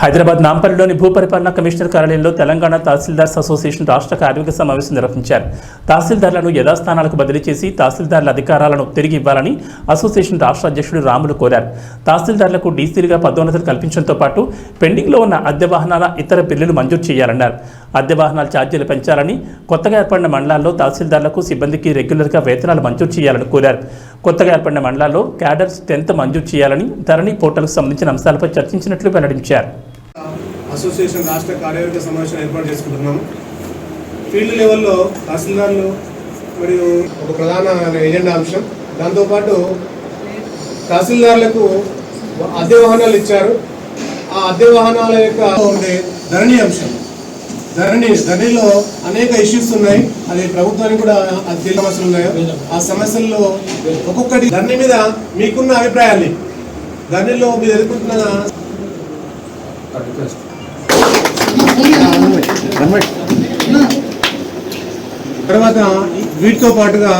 Hyderabad నాంపల్లిలోని భూపరిపాలన commissioner కార్యాలయంలో Telangana tahsildars association రాష్ట్ర కార్మిక సమావేశం నిర్వహించారు. తహసీల్దార్లను యథాస్థానాలకు బదిలీ చేసి తహసీల్దార్ల అధికారాలను తిరిగి ఇవ్వాలని అసోసియేషన్ రాష్ట్ర అధ్యక్షుడు రాములు కోరారు. తహసీల్దార్లకు డీసీలుగా పదోన్నతులు కల్పించడంతో పాటు పెండింగ్లో ఉన్న అద్దె వాహనాల ఇతర బిల్లులు మంజూరు చేయాలన్నారు. అద్దె వాహనాల ఛార్జీలు పెంచాలని కొత్తగా ఏర్పడిన మండలాల్లో తహసీల్దార్లకు సిబ్బందికి రెగ్యులర్గా వేతనాలు మంజూరు చేయాలని కోరారు. కొత్తగా ఏర్పడిన మండలాల్లో క్యాడర్స్ టెన్త్ మంజూరు చేయాలని ధరణి పోర్టల్కు సంబంధించిన అంశాలపై చర్చించినట్లు వెల్లడించారు. అసోసియేషన్ రాష్ట్ర కార్యవర్గ సమావేశం ఏర్పాటు చేసుకుంటున్నాము. ఫీల్డ్ లెవెల్లో తహసీల్దార్లు మరియు ఒక ప్రధాన ఎజెండా అంశం. దాంతోపాటు తహసీల్దార్లకు అద్దె వాహనాలు ఇచ్చారు. ఆ అద్దె వాహనాల యొక్క ఉండే ధరణి అంశం. ధరణి ధరణిలో అనేక ఇష్యూస్ ఉన్నాయి. అది ప్రభుత్వానికి కూడా అది తెలియని సమస్యలు ఉన్నాయో? ఆ సమస్యల్లో ఒక్కొక్కటి ధరణి మీద మీకున్న అభిప్రాయాన్ని. ధరణిలో మీరు ఎదుర్కొంటున్న తర్వాత వీటితో పాటుగా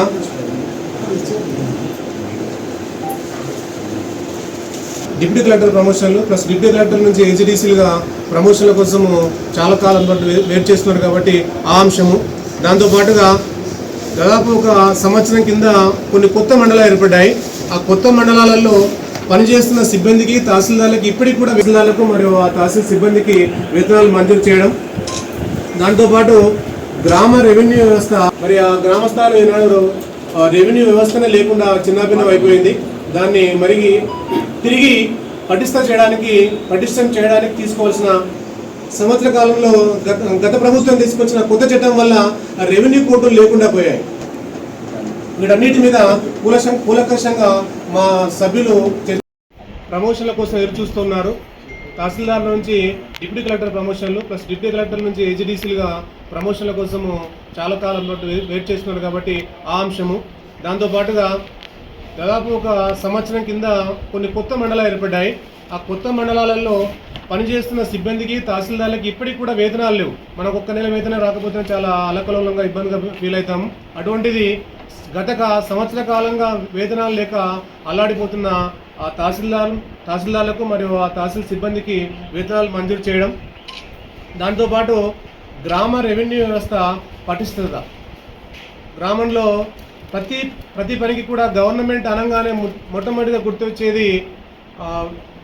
డిప్యూటీ కలెక్టర్ ప్రమోషన్లు ప్లస్ డిప్యూటీ కలెక్టర్ నుంచి హెచ్డిసీలుగా ప్రమోషన్ల కోసము చాలా కాలం పాటు వే- వెయిట్ చేస్తున్నారు కాబట్టి ఆ అంశము. దాంతో పాటుగా దాదాపు ఒక సంవత్సరం కింద కొన్ని కొత్త మండలాలు ఏర్పడ్డాయి. ఆ కొత్త మండలాలలో పనిచేస్తున్న సిబ్బందికి తహసీల్దార్లకు ఇప్పటికి కూడా వేతనాలకు మరియు ఆ తహసీల్ సిబ్బందికి వేతనాలు మంజూరు చేయడం. దాంతోపాటు గ్రామ రెవెన్యూ వ్యవస్థ మరి ఆ గ్రామ స్థాయిలో ఆ రెవెన్యూ వ్యవస్థనే లేకుండా చిన్నాభిన్నం అయిపోయింది. దాన్ని మరి తిరిగి పటిష్టం చేయడానికి పటిష్టం చేయడానికి తీసుకోవాల్సిన సంవత్సర కాలంలో గత గత ప్రభుత్వం తీసుకొచ్చిన కొత్త చట్టం వల్ల ఆ రెవెన్యూ కోర్టులు లేకుండా పోయాయి. వీటన్నిటి మీద కూలశం కూలకషంగా మా సభ్యులు ప్రమోషన్ల కోసం ఎదురు చూస్తున్నారు తహసీల్దార్ నుంచి డిప్యూటీ కలెక్టర్ ప్రమోషన్లు ప్లస్ డిప్యూటీ కలెక్టర్ నుంచి ఏజీడీసీలుగా ప్రమోషన్ల కోసము చాలా కాలం పాటు వెయిట్ చేస్తున్నారు కాబట్టి ఆ అంశము. దాంతోపాటుగా దాదాపు ఒక సంవత్సరం కింద కొన్ని కొత్త మండలాలు ఏర్పడ్డాయి. ఆ కొత్త మండలాలలో పనిచేస్తున్న సిబ్బందికి తహసీల్దార్లకి ఇప్పటికి కూడా వేతనాలు లేవు. మనకు ఒక్క నెల వేతనం రాకపోతే చాలా అలకలోలంగా ఇబ్బందిగా ఫీల్ అవుతాం అటువంటిది గత సంవత్సర కాలంగా వేతనాలు లేక అల్లాడిపోతున్న ఆ తహసీల్దార్ తహసీల్దార్లకు మరియు ఆ తహసీల్ సిబ్బందికి వేతనాలు మంజూరు చేయడం దాంతోపాటు గ్రామ రెవెన్యూ వ్యవస్థ పటిష్టత. గ్రామంలో ప్రతి ప్రతి పనికి కూడా గవర్నమెంట్ అనగానే మొ- మొట్టమొదటిగా గుర్తొచ్చేది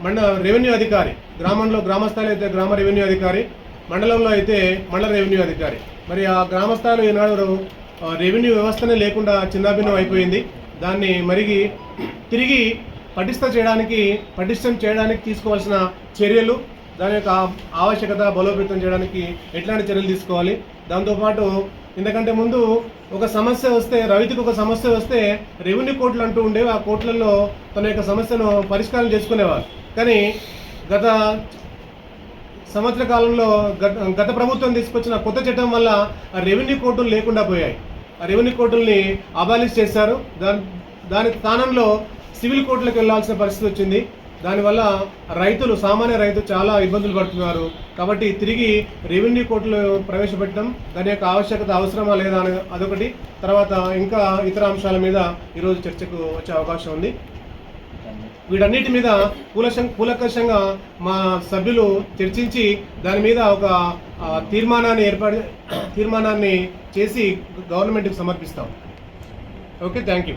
మండ రెవెన్యూ అధికారి గ్రామంలో గ్రామస్థాయిలో అయితే గ్రామ రెవెన్యూ అధికారి మండలంలో అయితే మండల రెవెన్యూ అధికారి. మరి ఆ గ్రామస్థాయిలో ఈనాడు రెవెన్యూ వ్యవస్థనే లేకుండా చిన్నాభిన్నం అయిపోయింది. దాన్ని మరిగి తిరిగి పటిష్ట చేయడానికి పటిష్టం చేయడానికి తీసుకోవాల్సిన చర్యలు దాని యొక్క ఆవశ్యకత బలోపేతం చేయడానికి ఎట్లాంటి చర్యలు తీసుకోవాలి. దాంతోపాటు ఎందుకంటే ముందు ఒక సమస్య వస్తే రైతుకు ఒక సమస్య వస్తే రెవెన్యూ కోర్టులు అంటూ ఉండేవి. ఆ కోర్టులలో తన యొక్క సమస్యను పరిష్కారం చేసుకునేవారు. కానీ గత సంవత్సర కాలంలో గత గత ప్రభుత్వం తీసుకొచ్చిన కొత్త చట్టం వల్ల ఆ రెవెన్యూ కోర్టులు లేకుండా పోయాయి. ఆ రెవెన్యూ కోర్టుల్ని అబాలిష్ చేశారు. దాని దాని స్థానంలో సివిల్ కోర్టులకు వెళ్ళాల్సిన పరిస్థితి వచ్చింది. దానివల్ల రైతులు సామాన్య రైతు చాలా ఇబ్బందులు పడుతున్నారు. కాబట్టి తిరిగి రెవెన్యూ కోర్టులో ప్రవేశపెట్టడం దాని యొక్క ఆవశ్యకత అవసరమా లేదా అని అదొకటి. తర్వాత ఇంకా ఇతర అంశాల మీద ఈరోజు చర్చకు వచ్చే అవకాశం ఉంది. వీటన్నిటి మీద కూలశం కూలకషంగా మా సభ్యులు చర్చించి దాని మీద ఒక తీర్మానాన్ని ఏర్పాటు తీర్మానాన్ని చేసి గవర్నమెంట్కి సమర్పిస్తాం. Okay thank you.